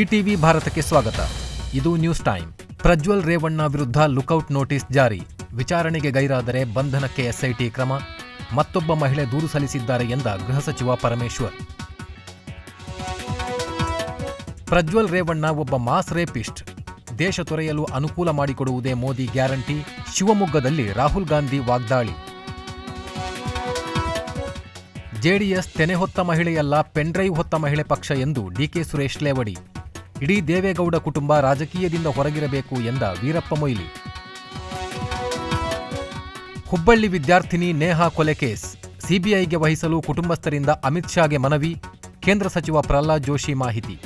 ETV ಭಾರತಕ್ಕೆ ಸ್ವಾಗತ. ಇದು ನ್ಯೂಸ್ ಟೈಮ್. ಪ್ರಜ್ವಲ್ ರೇವಣ್ಣ ವಿರುದ್ಧ ಲುಕೌಟ್ ನೋಟಿಸ್ ಜಾರಿ. ವಿಚಾರಣೆಗೆ ಗೈರಾದರೆ ಬಂಧನಕ್ಕೆ ಎಸ್ಐಟಿ ಕ್ರಮ. ಮತ್ತೊಬ್ಬ ಮಹಿಳೆ ದೂರು ಸಲ್ಲಿಸಿದ್ದಾರೆ ಎಂದ ಗೃಹ ಸಚಿವ ಪರಮೇಶ್ವರ್. ಪ್ರಜ್ವಲ್ ರೇವಣ್ಣ ಒಬ್ಬ ಮಾಸ್ ರೇಪಿಸ್ಟ್. ದೇಶ ತೊರೆಯಲು ಅನುಕೂಲ ಮಾಡಿಕೊಡುವುದೇ ಮೋದಿ ಗ್ಯಾರಂಟಿ. ಶಿವಮೊಗ್ಗದಲ್ಲಿ ರಾಹುಲ್ ಗಾಂಧಿ ವಾಗ್ದಾಳಿ. ಜೆಡಿಎಸ್ ತೆನೆ ಹೊತ್ತ ಮಹಿಳೆಯಲ್ಲ ಪೆನ್ಡ್ರೈವ್ ಹೊತ್ತ ಮಹಿಳೆ ಪಕ್ಷ ಎಂದು ಡಿಕೆ ಸುರೇಶ್ ಲೇವಡಿ. ಇಡೀ ದೇವೇಗೌಡ ಕುಟುಂಬ ರಾಜಕೀಯದಿಂದ ಹೊರಗಿರಬೇಕು ಎಂದ ವೀರಪ್ಪ ಮೊಯ್ಲಿ. ಹುಬ್ಬಳ್ಳಿ ವಿದ್ಯಾರ್ಥಿನಿ ನೇಹಾ ಕೊಲೆ ಕೇಸ್. ಸಿಬಿಐಗೆ ವಹಿಸಲು ಕುಟುಂಬಸ್ಥರಿಂದ ಅಮಿತ್ ಶಾಗೆ ಮನವಿ, ಕೇಂದ್ರ ಸಚಿವ ಪ್ರಹ್ಲಾದ್ ಜೋಶಿ ಮಾಹಿತಿ.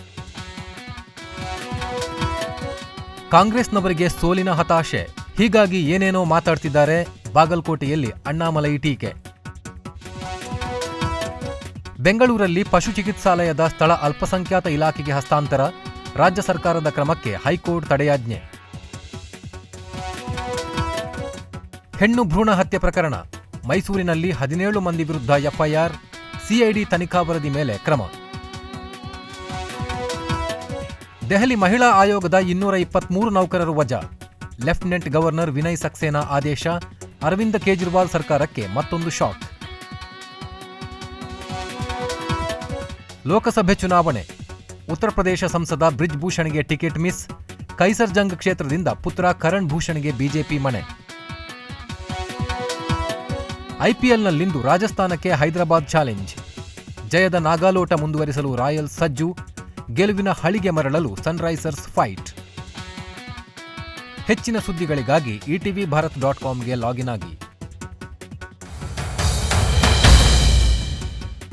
ಕಾಂಗ್ರೆಸ್ನವರಿಗೆ ಸೋಲಿನ ಹತಾಶೆ. ಹೀಗಾಗಿ ಏನೇನೋ ಮಾತಾಡ್ತಿದ್ದಾರೆ ಬಾಗಲಕೋಟೆಯಲ್ಲಿ ಅಣ್ಣಾಮಲೈ ಟೀಕೆ. ಬೆಂಗಳೂರಲ್ಲಿ ಪಶು ಚಿಕಿತ್ಸಾಲಯದ ಸ್ಥಳ ಅಲ್ಪಸಂಖ್ಯಾತ ಇಲಾಖೆಗೆ ಹಸ್ತಾಂತರ. ರಾಜ್ಯ ಸರ್ಕಾರದ ಕ್ರಮಕ್ಕೆ ಹೈಕೋರ್ಟ್ ತಡೆಯಾಜ್ಞೆ. ಹೆಣ್ಣು ಭ್ರೂಣ ಹತ್ಯೆ ಪ್ರಕರಣ. ಮೈಸೂರಿನಲ್ಲಿ ಹದಿನೇಳು ಮಂದಿ ವಿರುದ್ಧ ಎಫ್ಐಆರ್, ಸಿಐಡಿ ತನಿಖಾ ವರದಿ ಮೇಲೆ ಕ್ರಮ. ದೆಹಲಿ ಮಹಿಳಾ ಆಯೋಗದ ಇನ್ನೂರ ಇಪ್ಪತ್ಮೂರು ನೌಕರರು ವಜಾ. ಲೆಫ್ಟಿನೆಂಟ್ ಗವರ್ನರ್ ವಿನಯ್ ಸಕ್ಸೇನಾ ಆದೇಶ, ಅರವಿಂದ ಕೇಜ್ರಿವಾಲ್ ಸರ್ಕಾರಕ್ಕೆ ಮತ್ತೊಂದು ಶಾಕ್. ಲೋಕಸಭೆ ಚುನಾವಣೆ. ಉತ್ತರ ಪ್ರದೇಶ ಸಂಸದ ಬ್ರಿಜ್ ಭೂಷಣ್ಗೆ ಟಿಕೆಟ್ ಮಿಸ್ ಕೈಸರ್ಜಂಗ್ ಕ್ಷೇತ್ರದಿಂದ ಪುತ್ರ ಕರಣ್ ಭೂಷಣ್ಗೆ ಬಿಜೆಪಿ ಮನೆ ಐಪಿಎಲ್ನಲ್ಲಿಂದು ರಾಜಸ್ಥಾನಕ್ಕೆ ಹೈದರಾಬಾದ್ ಚಾಲೆಂಜ್. ಜಯದ ನಾಗಾಲೋಟ ಮುಂದುವರಿಸಲು ರಾಯಲ್ ಸಜ್ಜು, ಗೆಲುವಿನ ಹಳಿಗೆ ಮರಳಲು ಸನ್ರೈಸರ್ಸ್ ಫೈಟ್. ಹೆಚ್ಚಿನ ಸುದ್ದಿಗಳಿಗಾಗಿ ಇಟಿವಿ ಭಾರತ್ ಡಾಟ್ ಕಾಮ್ಗೆ ಲಾಗಿನ್ ಆಗಿ.